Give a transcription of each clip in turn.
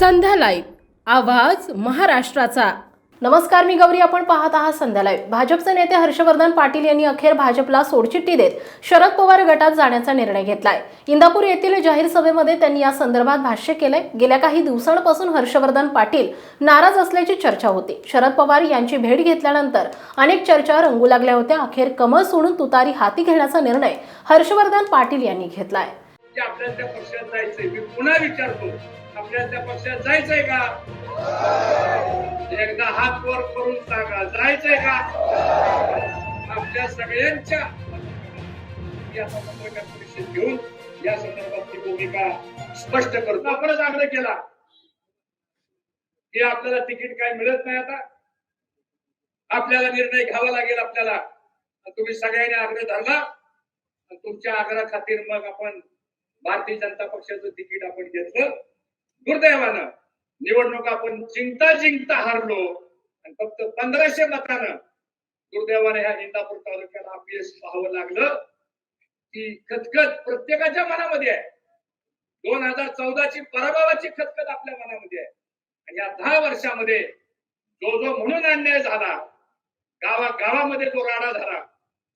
संध्या live आवाज महाराष्ट्राचा. नमस्कार मी गौरी. आपण पाहत आहात संध्या लाईव्ह. भाजपचे नेते हर्षवर्धन पाटील यांनी अखेर भाजपला सोडचिठ्ठी देत शरद पवार गटात जाण्याचा निर्णय घेतलाय. इंदापूर येथील जाहीर सभेमध्ये त्यांनी या संदर्भात भाष्य केलंय. गेल्या काही दिवसांपासून हर्षवर्धन पाटील नाराज असल्याची चर्चा होती. शरद पवार यांची भेट घेतल्यानंतर अनेक चर्चा रंगू लागल्या होत्या. अखेर कमळ सोडून तुतारी हाती घेण्याचा निर्णय हर्षवर्धन पाटील यांनी घेतलाय. की आपल्याला त्या पक्षात जायचंय. मी पुन्हा विचारतो आपल्याला त्या पक्षात जायचंय का? एकदा हात वर करून सांगा जायचंय का? आपल्या सगळ्यांच्या या पत्रकार परिषद घेऊन या संदर्भातली भूमिका स्पष्ट करतो. आपणच आग्रह केला की आपल्याला तिकीट काय मिळत नाही आता? आपल्याला निर्णय घ्यावा लागेल आपल्याला. तुम्ही सगळ्यांनी आग्रह धरला. तुमच्या आग्रह खातीर मग आपण भारतीय जनता पक्षाचं तिकीट आपण घेतलं. दुर्दैवानं निवडणूक आपण जिंकता जिंकता हारलो. आणि फक्त पंधराशे मतानं दुर्दैवाने ह्या इंदापूर तालुक्याला अपयश पाहावं लागलं. ती खतखत प्रत्येकाच्या मनामध्ये आहे. दोन हजार चौदाची पराभवाची खतखत आपल्या मनामध्ये आहे. आणि या दहा वर्षामध्ये जो जो म्हणून अन्याय झाला गावा गावामध्ये जो राडा झाला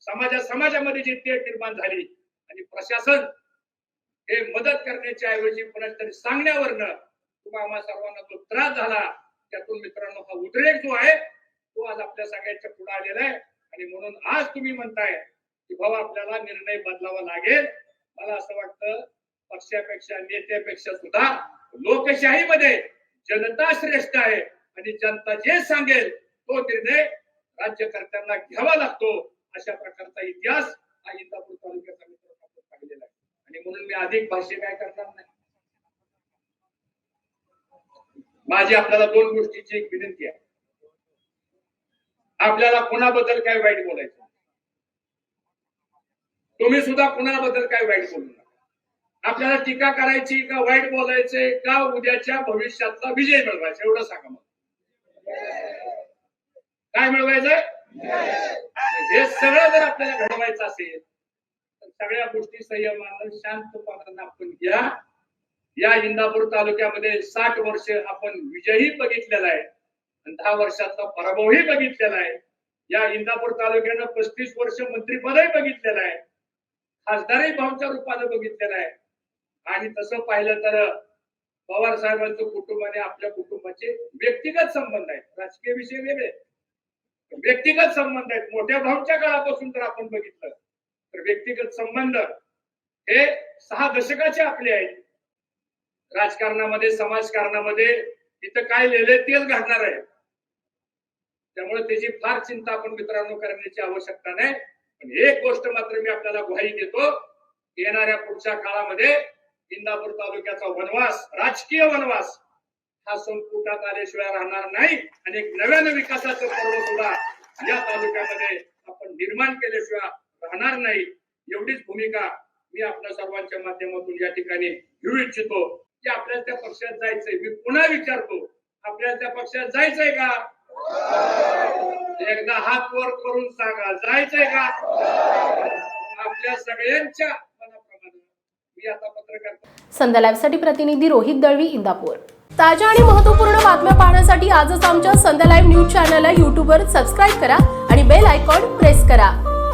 समाजा समाजामध्ये जी तेढ निर्माण झाली आणि प्रशासन हे मदत करण्याच्या ऐवजी पुन्हा तरी सांगण्यावरनं तुम्हा आम्हा सर्वांना जो त्रास झाला त्यातून मित्रांनो हा उद्रेक जो आहे तो आज आपल्या सगळ्यांच्या पुढे आलेला आहे. आणि म्हणून आज तुम्ही म्हणताय की भाऊ आपल्याला निर्णय बदलावा लागेल. मला असं वाटतं पक्षापेक्षा नेत्यापेक्षा सुद्धा लोकशाहीमध्ये जनता श्रेष्ठ आहे. आणि जनता जे सांगेल तो निर्णय राज्यकर्त्यांना घ्यावा लागतो. अशा प्रकारचा इतिहास हा इंदापूर तालुक्याचा मित्रांनो आपण पाहिलेला आहे आणि म्हणून मी अधिक भाष्य काय करणार नाही. माझी आपल्याला दोन गोष्टीची एक विनंती आहे. आपल्याला कुणाबद्दल काय वाईट बोलायचं? तुम्ही सुद्धा कुणाबद्दल काय वाईट बोलू नका. आपल्याला टीका करायची का वाईट बोलायचे का उद्याच्या भविष्यातला विजय मिळवायचा एवढं सांगा मला. काय मिळवायचंय? हे सगळं जर आपल्याला घडवायचं असेल सगळ्या गोष्टी संयमानं शांतपणानं आपण घ्या. या इंदापूर तालुक्यामध्ये साठ वर्ष आपण विजयही बघितलेला आहे. आणि दहा वर्षाचा पराभवही बघितलेला आहे. या इंदापूर तालुक्यानं पस्तीस वर्ष मंत्रीपदही बघितलेलं आहे. खासदारही भावच्या रूपानं बघितलेलं आहे. आणि तसं पाहिलं तर पवार साहेबांचं कुटुंब आणि आपल्या कुटुंबाचे व्यक्तिगत संबंध आहेत. राजकीय विषय वेगळे. व्यक्तिगत संबंध आहेत. मोठ्या भाऊच्या काळापासून तर आपण बघितलं. व्यक्तिगत संबंध हे सहा दशकाचे आपले आहेत. राजकारणामध्ये समाजकारणामध्ये इथं काय लिहिलंय तेच घडणार आहे? त्यामुळे त्याची फार चिंता आपण मित्रांनो करण्याची आवश्यकता नाही. पण एक गोष्ट मात्र मी आपल्याला ग्वाही देतो येणाऱ्या पुढच्या काळामध्ये इंदापूर तालुक्याचा वनवास राजकीय वनवास हा संपुटात आल्याशिवाय राहणार नाही. आणि एक नव्यानं विकासाचं पर्व सुद्धा या तालुक्यामध्ये आपण निर्माण केल्याशिवाय राहणार नाही एवढीच भूमिका मी आपल्या सर्वांच्या माध्यमातून या ठिकाणी घेऊ इच्छितो की आपल्याला त्या पक्षात जायचंय. मी पुन्हा विचारतो आपल्याला त्या पक्षात जायचंय का? एकदा हात वर करून सांगा जायचंय का? आपल्या सगळ्यांच्या मनाप्रमाणे मी आता पत्रकार संध्या लाईव्हसाठी प्रतिनिधी रोहित दळवी इंदापूर. ताज्या आणि महत्त्वपूर्ण बातम्या पाहण्यासाठी आजच आमच्या संध्या लाईव्ह न्यूज चॅनलला यूट्यूबवर सबस्क्राईब करा आणि बेल आयकॉन प्रेस करा.